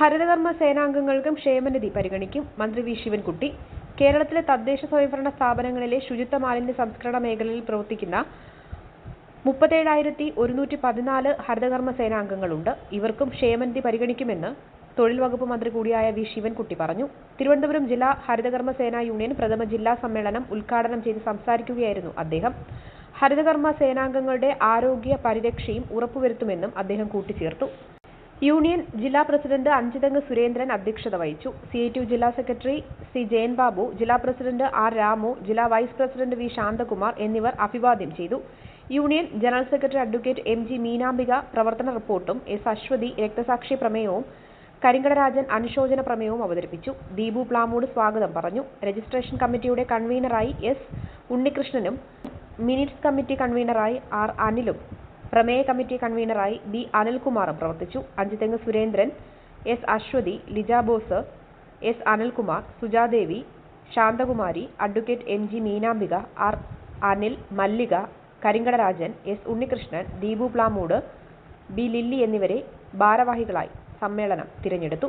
ഹരിതകർമ്മ സേനാംഗങ്ങൾക്കും ക്ഷേമനിധി പരിഗണിക്കും മന്ത്രി വി ശിവൻകുട്ടി. കേരളത്തിലെ തദ്ദേശ സ്വയംഭരണ സ്ഥാപനങ്ങളിലെ ശുചിത്വ മാലിന്യ സംസ്കരണ മേഖലയിൽ പ്രവർത്തിക്കുന്ന മുപ്പത്തേഴായിരത്തി ഒരുന്നൂറ്റി പതിനാല് ഹരിതകർമ്മ സേനാംഗങ്ങളുണ്ട്. ഇവർക്കും ക്ഷേമനിധി പരിഗണിക്കുമെന്ന് തൊഴിൽ വകുപ്പ് മന്ത്രി കൂടിയായ വി ശിവൻകുട്ടി പറഞ്ഞു. തിരുവനന്തപുരം ജില്ലാ ഹരിതകർമ്മ സേനാ യൂണിയൻ പ്രഥമ ജില്ലാ സമ്മേളനം ഉദ്ഘാടനം ചെയ്ത് സംസാരിക്കുകയായിരുന്നു അദ്ദേഹം. ഹരിതകർമ്മ സേനാംഗങ്ങളുടെ ആരോഗ്യ പരിരക്ഷയും ഉറപ്പുവരുത്തുമെന്നും അദ്ദേഹം കൂട്ടിച്ചേർത്തു. യൂണിയൻ ജില്ലാ പ്രസിഡന്റ് അഞ്ചിതങ്ങ് സുരേന്ദ്രൻ അധ്യക്ഷത വഹിച്ചു. സി ജില്ലാ സെക്രട്ടറി സി ജയൻബാബു ജില്ലാ പ്രസിഡന്റ് ആർ രാമു ജില്ലാ വൈസ് പ്രസിഡന്റ് വി ശാന്തകുമാർ എന്നിവർ അഭിവാദ്യം ചെയ്തു. Union general secretary advocate M G Meenambika പ്രവർത്തന റിപ്പോർട്ടും എസ് അശ്വതി രക്തസാക്ഷി പ്രമേയവും കരിങ്കടരാജൻ അനുശോചന പ്രമേയവും അവതരിപ്പിച്ചു. ദീപു പ്ലാമൂട് സ്വാഗതം പറഞ്ഞു. രജിസ്ട്രേഷൻ കമ്മിറ്റിയുടെ കൺവീനറായി എസ് ഉണ്ണികൃഷ്ണനും മിനിറ്റ്സ് കമ്മിറ്റി കൺവീനറായി ആർ അനിലും പ്രമേയ കമ്മിറ്റി കൺവീനറായി ബി അനിൽകുമാറും പ്രവർത്തിച്ചു. Anchuthengu Surendran S Aswathi Lija Bose S Anilkumar Sujadevi Shanthakumari advocate M G Meenambika R Anil Mallika Karinkadarajan S Unnikrishnan Deepu Plamoodu B Lilly എന്നിവരെ ഭാരവാഹികളായി. സമ്മേളനം തിരഞ്ഞെടുത്തു.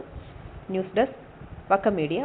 News desk Vakkom media